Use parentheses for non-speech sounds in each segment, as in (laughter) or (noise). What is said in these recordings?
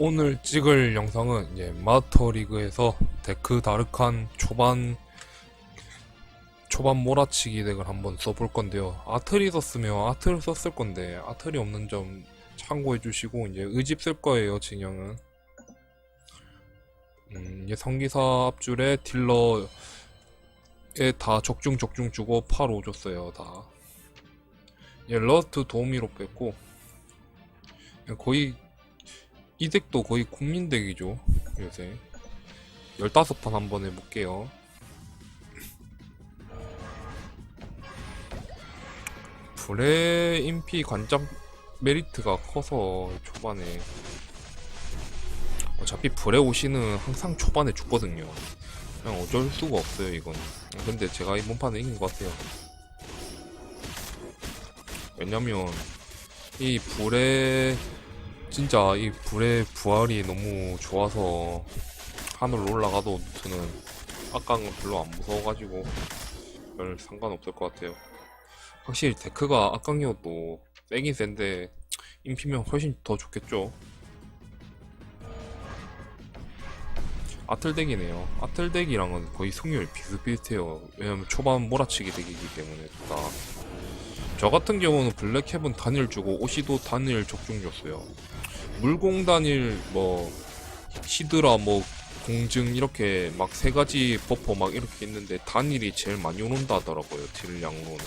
오늘 찍을 영상은 이제 마스터 리그에서 데크 다르칸 초반 초반 몰아치기 덱을 한번 써볼 건데요. 아틀이 썼으면 아틀 썼을 건데 아틀이 없는 점 참고해 주시고 이제 의집 쓸 거예요, 진영은. 음, 이제 성기사 앞줄에 딜러에 다 적중 적중 주고 8로 줬어요, 다. 이제 러스트 도우미로 뺐고 거의 이 덱도 거의 국민 덱이죠 요새. 15판 한번 해볼게요. 불의 인피 관장 메리트가 커서 초반에. 어차피 불의 오시는 항상 초반에 죽거든요. 그냥 어쩔 수가 없어요 이건. 근데 제가 이번 판에 이긴 것 같아요. 왜냐면 이 불의 진짜 이 불의 부활이 너무 좋아서 하늘로 올라가도 저는 악강은 별로 안 무서워가지고 별 상관없을 것 같아요. 확실히 데크가 악강이어도 세긴 센데 인피면 훨씬 더 좋겠죠. 아틀덱이네요. 아틀덱이랑은 거의 승률 비슷비슷해요. 왜냐면 초반 몰아치기 덱이기 때문에 둘 다. 저 같은 경우는 블랙캡은 단일 주고 오시도 단일 적중 줬어요. 물공 단일 뭐 히드라 뭐 공증 이렇게 막 세 가지 버퍼 막 이렇게 있는데 단일이 제일 많이 오른다 하더라고요 딜량으로는.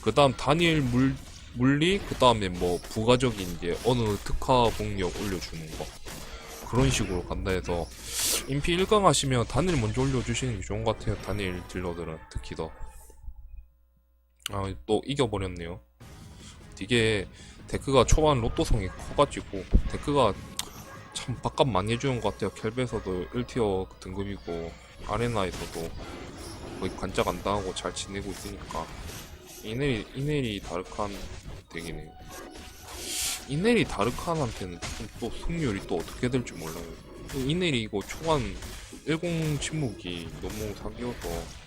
그 다음 단일 물 물리 그 다음에 뭐 부가적인 이제 어느 특화 공력 올려주는 거. 그런 식으로 간다 해서 인피 1강 하시면 단일 먼저 올려주시는 게 좋은 것 같아요 단일 딜러들은 특히 더. 아, 또 이겨버렸네요. 이게 데크가 초반 로또성이 커가지고 데크가 참 바깥 많이 해주는 것 같아요. 켈베에서도 1티어 등급이고 아레나에서도 거의 관짝 안 당하고 잘 지내고 있으니까 이넬이 이넬이 다르칸 덱이네요. 이넬이 다르칸한테는 또 승률이 또 어떻게 될지 몰라요. 이넬이 이거 초반 10 침묵이 너무 사기여서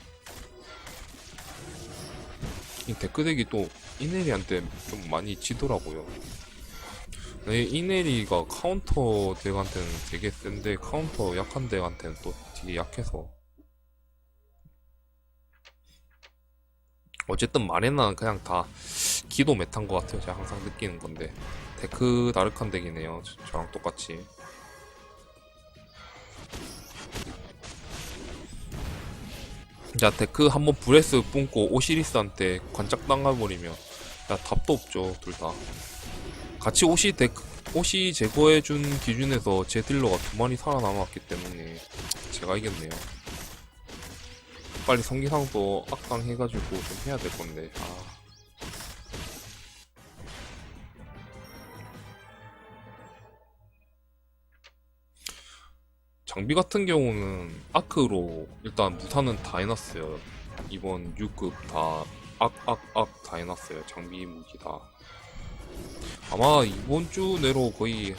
이 데크덱이 또 이네리한테 좀 많이 지더라고요. 네, 이네리가 카운터 덱한테는 되게 센데 카운터 약한 덱한테는 또 되게 약해서 어쨌든 마레나는 그냥 다 기도 메탄 것 같아요. 제가 항상 느끼는 건데 데크 다르칸 덱이네요. 저- 저랑 똑같이. 자 데크 한번 브레스 뿜고 오시리스한테 관짝 당해버리면 야 답도 없죠 둘 다. 같이 오시 데크 오시 제거해준 기준에서 제 딜러가 두 마리 살아남았기 때문에 제가 이겼네요. 빨리 성기상도 악강 해가지고 좀 해야 될 건데 아 장비 같은 경우는 아크로 일단 무사는 다 해놨어요. 이번 6급 다 악, 악, 악 다 해놨어요. 장비 무기 다. 아마 이번 주 내로 거의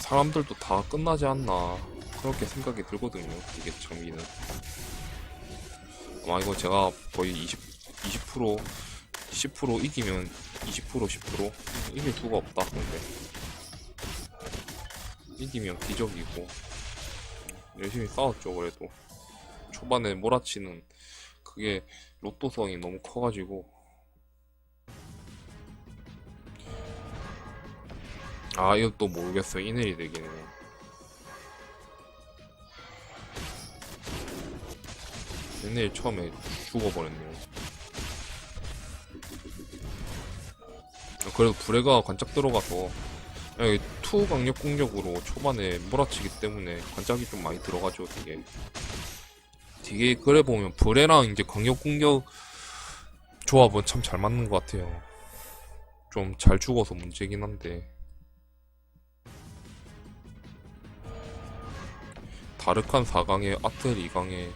사람들도 다 끝나지 않나 그렇게 생각이 들거든요. 이게 장비는. 아마 이거 제가 거의 20, 20% 10% 이기면 20% 10% 이길 수가 없다. 근데. 이기면 기적이고. 열심히 싸웠죠 그래도. 초반에 몰아치는 그게 로또성이 너무 커가지고. 아 이것도 모르겠어요. 이넬이 되기는. 이넬 처음에 죽어버렸네요. 그래도 브레가 관짝 들어가서 투 강력 공격으로 초반에 몰아치기 때문에 관짝이 좀 많이 들어가죠 되게. 되게 그래 보면 브레랑 이제 강력 공격 조합은 참 잘 맞는 것 같아요. 좀 잘 죽어서 문제긴 한데. 다르칸 4강에 아틀 2강에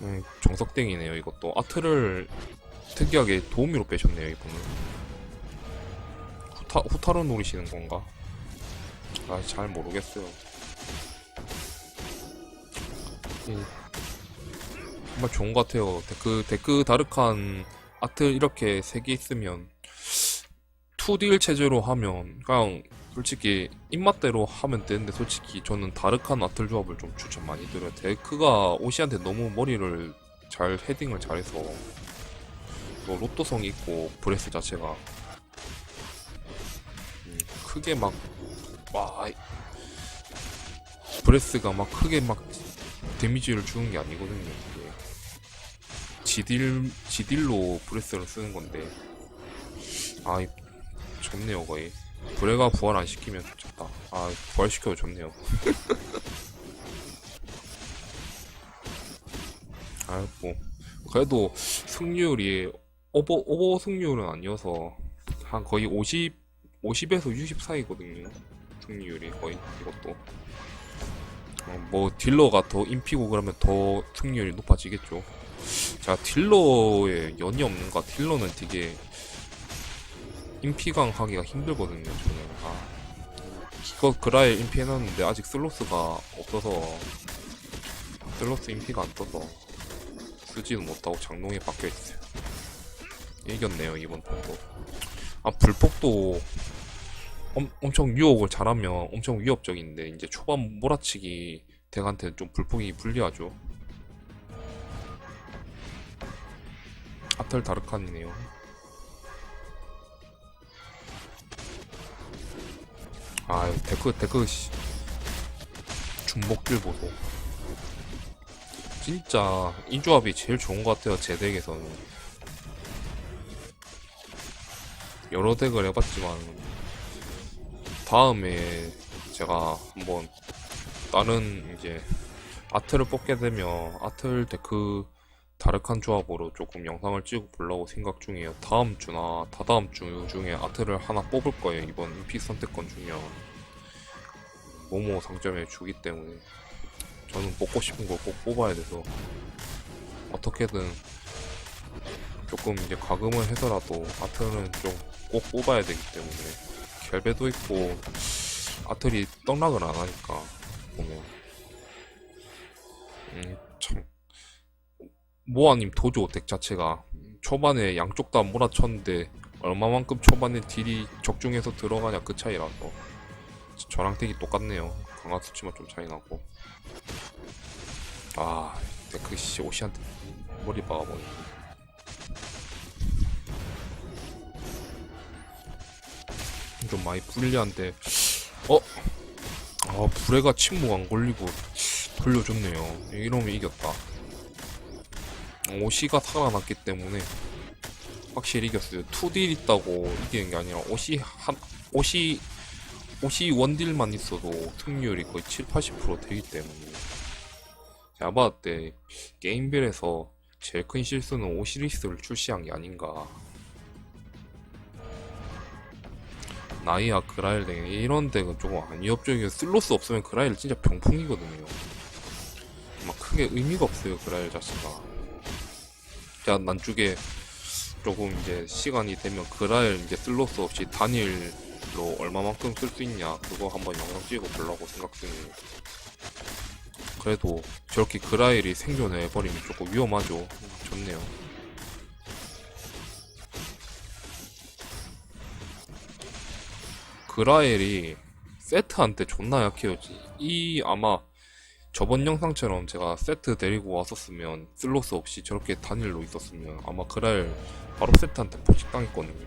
음, 정석땡이네요 이것도. 아틀을 특이하게 도우미로 빼셨네요 이분은. 후타, 후타로 노리시는 건가? 아, 잘 모르겠어요. 음, 정말 좋은 것 같아요. 데크, 데크 다르칸 아트 이렇게 세 개 있으면 2딜 체제로 하면 그냥 솔직히 입맛대로 하면 되는데 솔직히 저는 다르칸 아틀 조합을 좀 추천 많이 드려요. 데크가 오시한테 너무 머리를 잘 헤딩을 잘해서 또 로또성 있고 브레스 자체가 음, 크게 막 와, 브레스가 막 크게 막 데미지를 주는 게 아니거든요. 이게. 지딜 지딜로 브레스를 쓰는 건데. 아 좋네요 거의. 브레가 부활 안 시키면 좋다. 아 부활 시켜도 좋네요. (laughs) 아이고 그래도 승률이 오버 오버 승률은 아니어서 한 거의 50 50에서 60 사이거든요 승률이 거의 이것도. 어, 뭐 딜러가 더 인피고 그러면 더 승률이 높아지겠죠. 자 딜러에 연이 없는가? 딜러는 되게 인피강 하기가 힘들거든요 저는. 아 이거 그라일 인피 해놨는데 아직 슬로스가 없어서 슬로스 인피가 안 떠서 쓰지도 못하고 장롱에 박혀있어요. 이겼네요 이번 턴도. 아 불폭도 엄, 엄청 유혹을 잘하면 엄청 위협적인데 이제 초반 몰아치기 덱한테 좀 불폭이 불리하죠. 아틀 다르칸이네요. 아 데크 데크 씨. 중복길 보소. 진짜 이 조합이 제일 좋은 것 같아요 제 덱에서는. 여러 덱을 해봤지만 다음에 제가 한번 다른 이제 아트를 뽑게 되면 아틀 데크 다르칸 조합으로 조금 영상을 찍어 보려고 생각 중이에요. 다음 주나 다다음 주 중에 아트를 하나 뽑을 거예요. 이번 인피 선택권 주면 모모 상점에 주기 때문에 저는 뽑고 싶은 걸 꼭 뽑아야 돼서 어떻게든 조금 이제 가금을 해서라도 아트는 좀 꼭 뽑아야 되기 때문에 결배도 있고 아틀이 떡락을 안 하니까 보면 음참. 모아님 도조 덱 자체가 초반에 양쪽 다 몰아쳤는데 얼마만큼 초반에 딜이 적중해서 들어가냐 그 차이라서 저랑 덱이 똑같네요. 강화 수치만 좀 차이 나고. 아 데크 씨 오시한테 머리 박아버리 좀 많이 불리한데 어? 아 불에가 침묵 안 걸리고 돌려줬네요 이러면 이겼다 오시가 살아났기 때문에 확실히 이겼어요. 2딜 있다고 이기는 게 아니라 오시 한 오시 오시 원딜만 있어도 승률이 거의 7, 80% 되기 때문에 제가 봤을 때 게임별에서 제일 큰 실수는 오시리스를 출시한 게 아닌가. 나이아 그라일 등 이런 덱은 조금 안 위협적이고 슬로스 없으면 그라일 진짜 병풍이거든요. 막 크게 의미가 없어요 그라일 자체가. 제가 난쪽에 조금 이제 시간이 되면 그라일 이제 슬로스 없이 단일로 얼마만큼 쓸 수 있냐 그거 한번 영상 찍어 보려고 생각 중이에요. 그래도 저렇게 그라일이 생존해 버리면 조금 위험하죠. 좋네요. 그라일이 세트한테 존나 약해요. 이 아마 저번 영상처럼 제가 세트 데리고 왔었으면 슬로스 없이 저렇게 단일로 있었으면 아마 그날 바로 세트한테 포식당했거든요.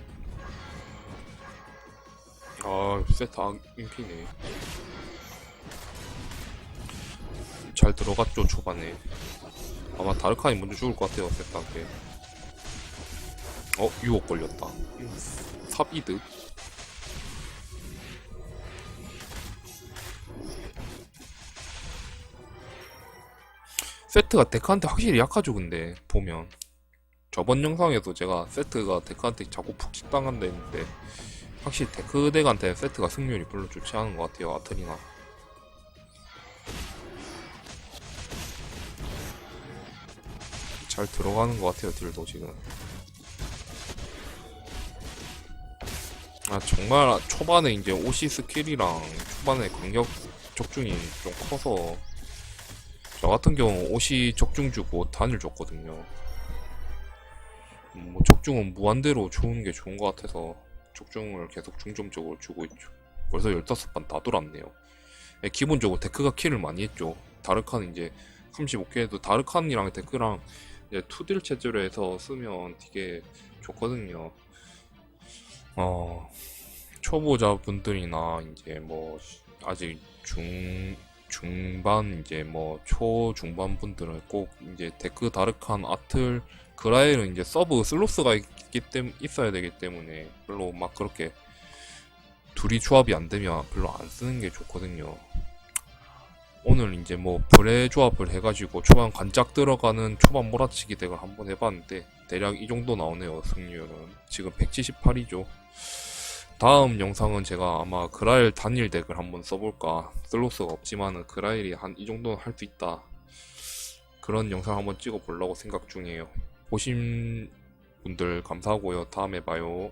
아 세트 아, 인피네. 잘 들어갔죠 초반에. 아마 다르칸이 먼저 죽을 것 같아요 세트한테. 어 유혹 걸렸다. 삽이득 세트가 데크한테 확실히 약하죠 근데 보면. 저번 영상에도 제가 세트가 데크한테 자꾸 푹 당한다 했는데 확실히 데크 덱한테 세트가 승률이 별로 좋지 않은 것 같아요 아트리나. 잘 들어가는 것 같아요 딜도 지금. 아 정말 초반에 이제 오시 스킬이랑 초반에 강력 적중이 좀 커서 저 같은 경우 옷이 적중 주고 단일 줬거든요. 음, 뭐 적중은 무한대로 좋은 게 좋은 것 같아서 적중을 계속 중점적으로 주고 있죠. 벌써 15번 다 돌았네요. 예, 기본적으로 데크가 킬을 많이 했죠. 다르칸 이제 35개에도 다르칸이랑 데크랑 이제 투딜 체제로 해서 쓰면 되게 좋거든요. 어, 초보자분들이나 이제 뭐 아직 중 중반 이제 뭐 초중반 분들은 꼭 이제 데크 다르칸 아틀 그라엘은 이제 서브 슬로스가 있기 때문 있어야 되기 때문에 별로 막 그렇게 둘이 조합이 안 되면 별로 안 쓰는 게 좋거든요. 오늘 이제 뭐 불의 조합을 해가지고 초반 관짝 들어가는 초반 몰아치기 덱을 한번 해봤는데 대략 이 정도 나오네요 승률은 지금 178이죠. 다음 영상은 제가 아마 그라일 단일 덱을 한번 써볼까. 슬로스가 없지만은 그라일이 한 이 정도는 할 수 있다. 그런 영상 한번 찍어 보려고 생각 중이에요. 보신 분들 감사하고요. 다음에 봐요